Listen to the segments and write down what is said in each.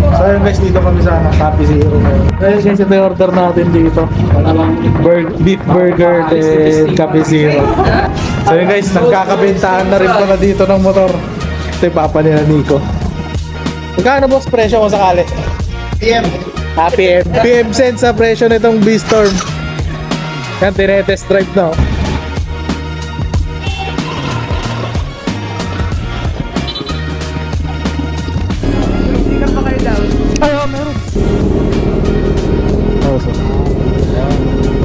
So yun guys, dito kami sa Happy Zero. Ayun guys, ito yung order natin dito. Bur- beef burger and Happy Zero. So yun guys, nagkakabintaan na rin pala dito ng motor. Ito yung papa nila Nico. Magkano boss presyo mo sakali? PM. Ah, PM. PM cents sa presyo nitong B-Storm. Yan, tinetest drive na. oh. Meron. Oh, so.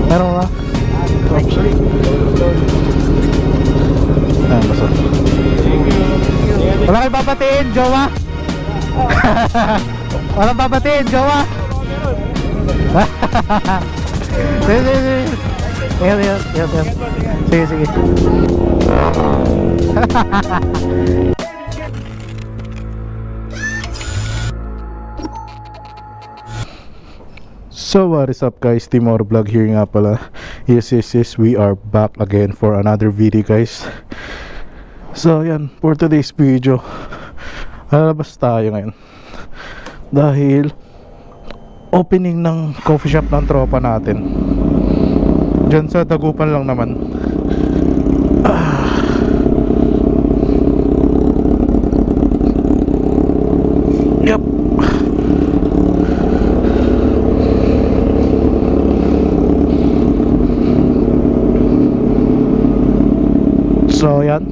Meron ka? Ah, basta. Wala kayo babatiin, jowa? Wala babatiin, jowa? sige, sige, sige. Ingat, ingat, ingat, ingat. Sige, sige. So what is up guys, Timor Vlog here nga pala. Yes, yes, yes, we are back again for another video guys. So yan, for today's video Lalabas tayo ngayon. Dahil Opening ng coffee shop ng tropa natin. Diyan sa Dagupan lang naman Ah. Yup So yan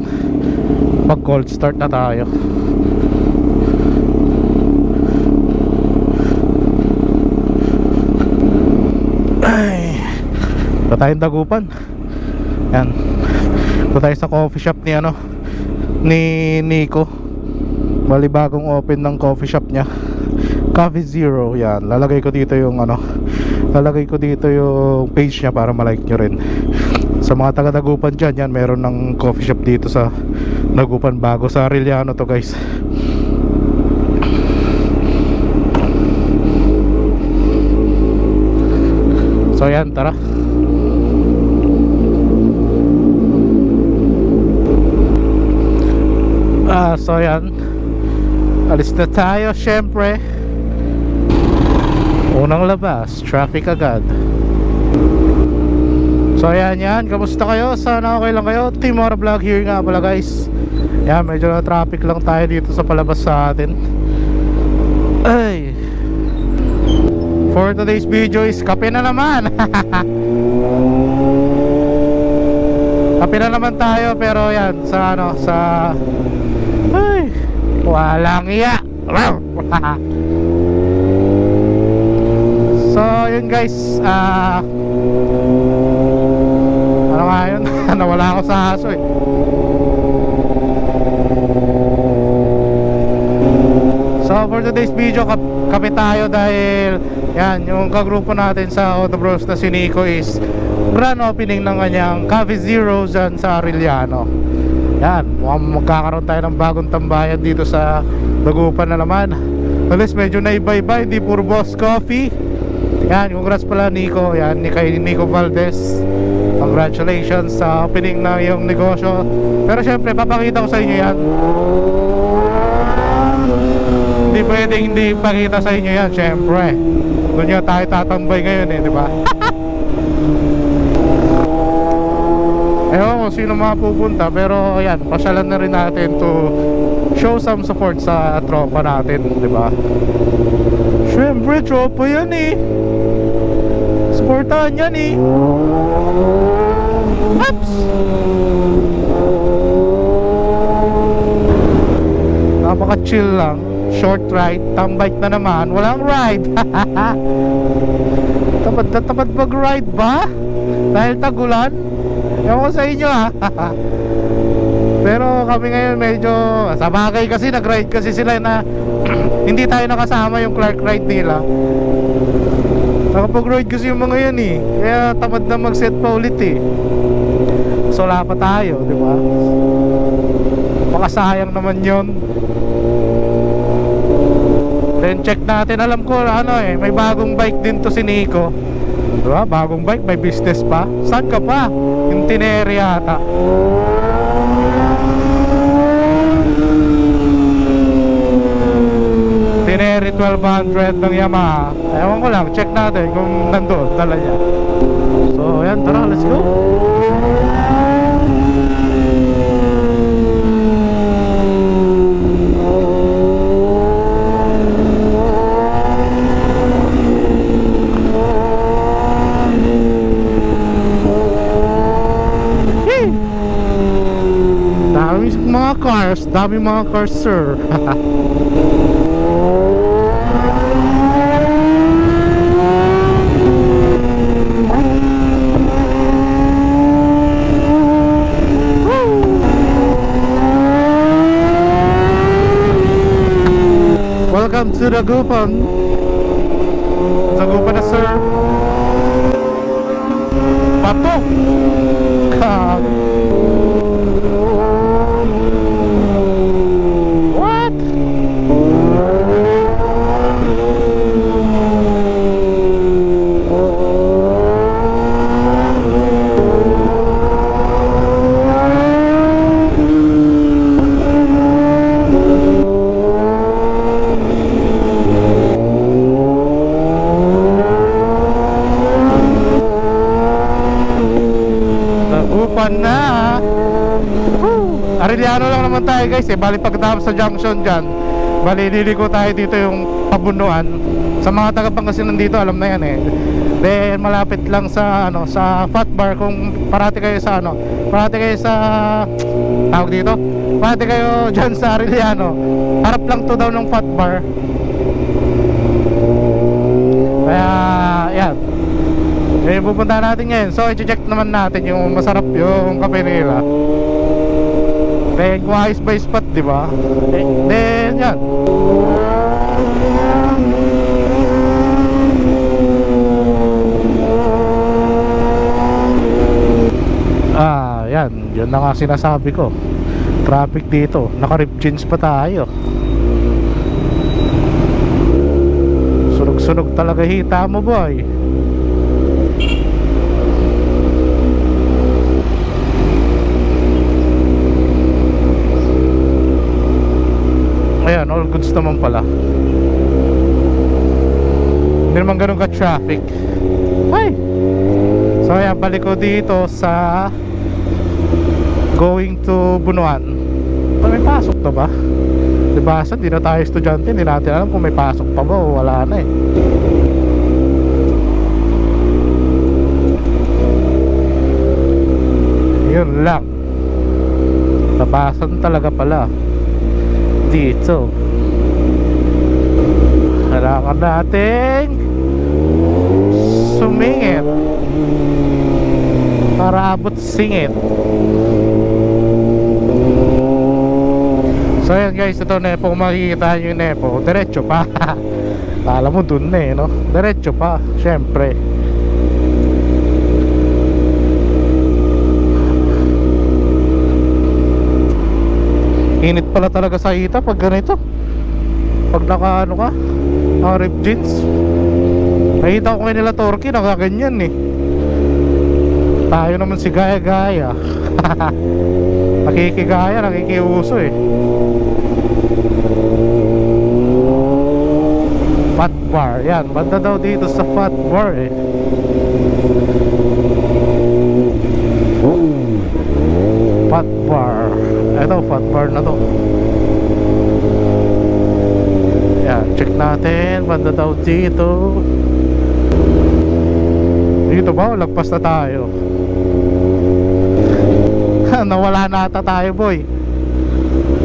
Pag cold start na tayo. Ay. Ito tayong dagupan. Yan Ito tayo sa coffee shop ni ano Ni Nico. Bali bagong open ng coffee shop niya. Coffee Zero Yan. Lalagay ko dito yung ano Lalagay ko dito yung page niya para malike nyo rin sa mga taga Dagupan dyan yan meron ng coffee shop dito sa Dagupan bago sa Arellano to guys. So yan tara. Ah so yan. Alis na tayo syempre. Unang labas traffic agad So ayan yan, kamusta kayo? Sana okay lang kayo. Timor Vlog here nga pala guys. Yan, medyo na traffic lang tayo dito sa palabas sa atin. Ay. For today's video is kape na naman. Kape na naman tayo pero yan Sa ano, sa Ay Walang iya So yun guys Ah ano yun? Nawala ako sa aso eh. So for today's video, kap kape tayo dahil yan, yung kagrupo natin sa Auto Bros na si Nico is grand opening ng kanyang Cafe Zero dyan sa Arellano. Yan, mukhang magkakaroon tayo ng bagong tambayan dito sa Dagupan na naman. At least medyo naiba-iba, hindi puro boss coffee. Yan, congrats pala Nico. Yan, ni kay Nico Valdez. Congratulations sa opening na yung negosyo. Pero syempre, papakita ko sa inyo yan. Hindi pwedeng hindi pakita sa inyo yan, syempre. Doon nga tayo tatambay ngayon eh, di ba? Ewan ko sino mga pupunta pero yan, pasyalan na rin natin to show some support sa tropa natin, di ba? Syempre, tropa yan eh. Supportahan yan eh. Oops! Napaka-chill lang. Short ride, tambike na naman. Walang ride. tapad na tapad mag-ride ba? Dahil tagulan? Ewan ko sa inyo ha. Pero kami ngayon medyo sa bagay kasi nag-ride kasi sila na hindi tayo nakasama yung Clark ride nila. Nakapag-ride kasi yung mga yan eh. Kaya tamad na mag-set pa ulit eh. So wala pa tayo, di ba? Baka sayang naman yon. Then check natin, alam ko ano eh, may bagong bike din to si Nico. Di ba? Bagong bike, may business pa. Saan ka pa? Yung tineri yata. Tineri 1200 ng Yamaha. Ewan ko lang, check natin kung nandoon, dala niya. So, ayan, tara, let's go. Dami mga cars, dami mga cars, sir. Welcome to the Gupan. Sa Gupan na, sir. Patok! Kag. What? Nagupan na. Woo! Arellano lang eh. Bali pagkatapos sa junction dyan. Bali liliko tayo dito yung pabunuan. Sa mga taga Pangasinan dito alam na yan eh. Then malapit lang sa ano sa Fat Bar kung parati kayo sa ano, parati kayo sa tawag dito. Parati kayo dyan sa Arellano. Harap lang to daw ng Fat Bar. Kaya yan. Eh, pupunta natin ngayon. So, i-check naman natin yung masarap yung kape nila. Ba yung spot, di ba? Eh, then, yan. Ah, yan. Yun na nga sinasabi ko. Traffic dito. Naka-rip jeans pa tayo. Sunog-sunog talaga hita mo, boy. Ayan, all goods naman pala. Hindi naman ganun ka-traffic. Ay! So ayan, balik ko dito sa going to Bunuan. Pa, may pasok na ba? Diba, sa di na tayo estudyante, hindi natin alam kung may pasok pa ba o wala na eh. Yun lang. Tabasan talaga pala. Dito. Kailangan nating sumingit para abot singit. So yan guys, ito Nepo, makikita nyo yung Nepo, diretso pa. Kala mo dun na eh, no? Diretso pa, syempre. Init pala talaga sa hita pag ganito. Pag naka ano ka, naka rip jeans. Nakita ko ngayon nila Torque, nakaganyan eh. Tayo naman si Gaya Gaya. Nakikigaya, nakikiuso eh. Fat bar, yan. Banda daw dito sa fat bar eh. Fat bar. Ito, fat bar na to. Yan, check natin. Banda daw dito. Dito ba? o Lagpas na tayo. Nawala na ata tayo, boy.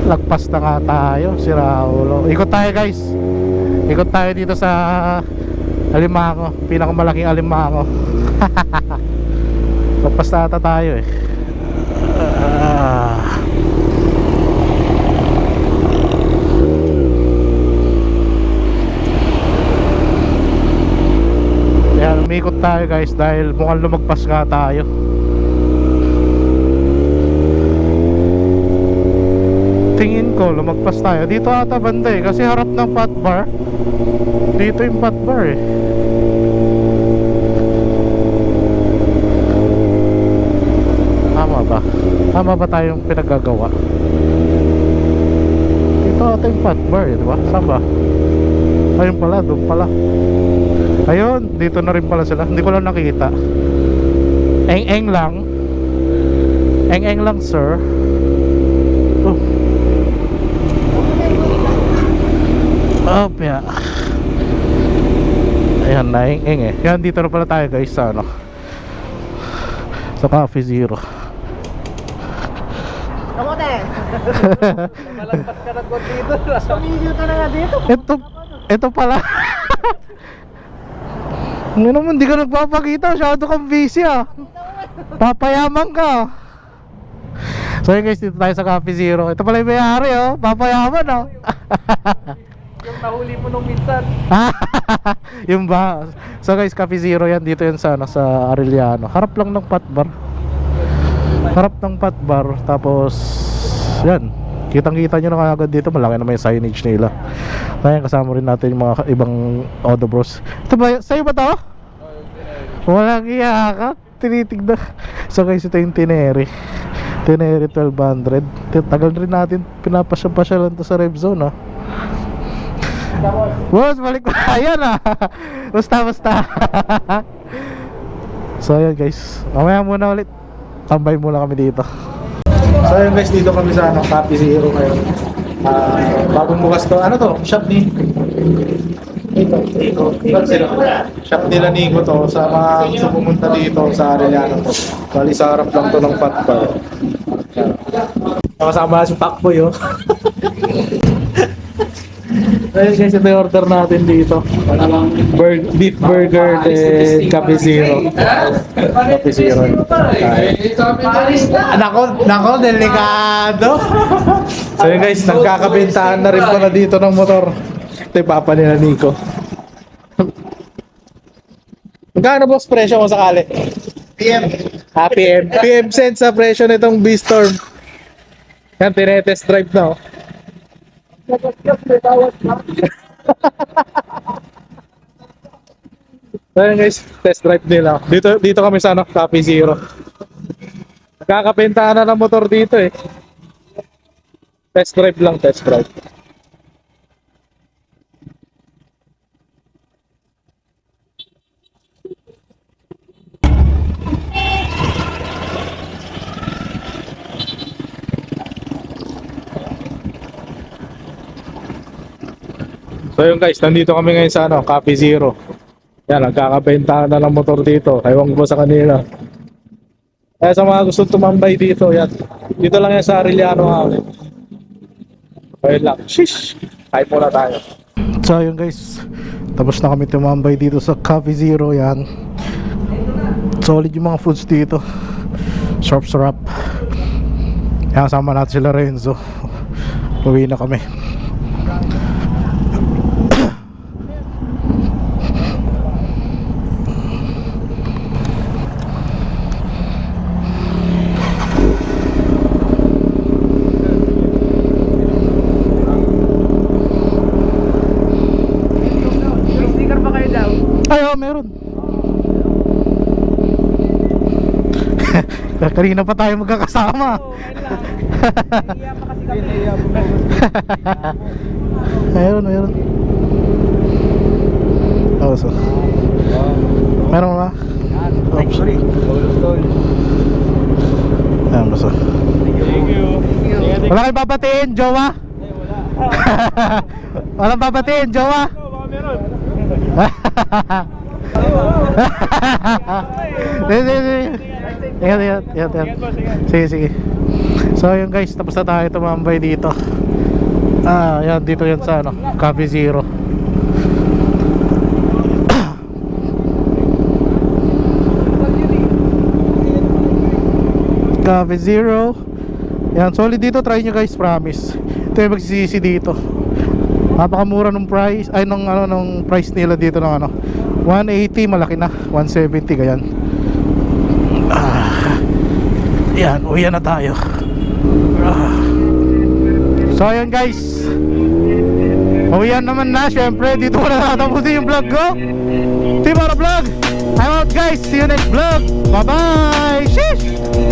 Lagpas na nga tayo, si Raulo. Ikot tayo, guys. Ikot tayo dito sa Alimango. Pinakamalaking Alimango. Lagpas na ata tayo, eh. Ah. Ayan, umikot tayo guys dahil mukhang lumagpas nga tayo. Tingin ko lumagpas tayo. Dito ata banda eh kasi harap ng fat bar. Dito yung fat bar eh. Tama ba? Tama ba tayong pinagagawa? Dito ata yung fat bar eh, di ba? Saan ba? Ayun pala, doon pala. Ayun, dito na rin pala sila. Hindi ko lang nakita. Eng-eng lang. Eng-eng lang, sir. Oh. Oh, yeah. Ayan, naing-eng eh. Yan, dito na pala tayo guys sa ano. Sa Coffee Zero. Kamote! Malagpas ka na kung dito. Tumigil ka na nga dito. Ito, ito pala. Ano naman, di ka nagpapakita. Masyado kang busy ah. Papayaman ka. So yun guys, dito tayo sa Coffee Zero. Ito pala yung may-ari oh. Papayaman oh. Yung nahuli mo nung minsan. yung ba? So guys, Coffee Zero yan. Dito yan sa, ano, sa Arellano. Harap lang ng pat bar. Harap ng pat bar. Tapos, yan. Kitang-kita nyo na kagad dito. Malaki naman yung signage nila. Kaya kasama rin natin yung mga ibang Auto Bros. Ito ba? Sa'yo ba to? Walang iya ka. Tinitignan. So guys, ito yung Tineri. Tineri 1200. Tagal rin natin pinapasya-pasyalan to sa Rev Zone ah. Boss, balik ko. Ayan ah. Basta, basta. so ayan guys. Mamaya muna ulit. Tambay muna kami dito. So ayan guys, dito kami sa ano, Coffee Zero ngayon. Ah, bagong bukas to. Ano to? Shop ni. Nico sila. Shop nila Nico to sa mga gusto pumunta dito sa Arellano. Bali sa harap lang to ng Patbar. Kasama si Pacboy oh. Ayun guys, ito yung order natin dito. Bur beef burger and Cafe Zero. Cafe Zero. Nako, nako, delikado. so yun guys, nagkakabentahan na rin pala dito ng motor. Ito yung papa nila Nico. Magkano box presyo mo sakali? PM. Ah, PM. PM cents sa presyo nitong B-Storm. Yan, tinetest drive na oh. Ayan guys, test drive nila. Dito dito kami sa ano, Coffee Zero. Kakapentahan na ng motor dito eh. Test drive lang, test drive. So yun guys, nandito kami ngayon sa ano, Coffee Zero. Yan, nagkakabentahan na ng motor dito. Ewan ko sa kanila. Kaya sa mga gusto tumambay dito, yan. Dito lang yan sa Arellano kami. Ayun lang. Shish! Kain muna tayo. So yun guys, tapos na kami tumambay dito sa Coffee Zero, yan. Solid yung mga foods dito. Sarap sarap. Yan, kasama natin sila Renzo. Uwi na kami. May sticker pa kayo daw? Ay, oh, meron. Kanina pa tayo magkakasama. Meron, meron. Oh, so. Meron ba? Oops. Ayan, basta. Thank you. Wala kayo babatiin, jowa? Walang babatiin, jowa? Baka meron. Sige, sige. Ingat, ingat, ingat, ingat. Sige, sige. So, yun guys, tapos na tayo tumambay dito. Ah, yan, dito yan sa ano, Coffee Zero. Coffee Zero. Yan, solid dito, try nyo guys, promise. Ito yung magsisisi dito. Napakamura ng price, ay nung ano nung price nila dito ng ano. 180 malaki na, 170 ganyan. Ah. Yan, uwi na tayo. Ah. So ayun guys. Uwian naman na, syempre dito na tatapusin yung vlog ko. Team Ara Vlog. I'm out guys. See you next vlog. Bye bye. Sheesh.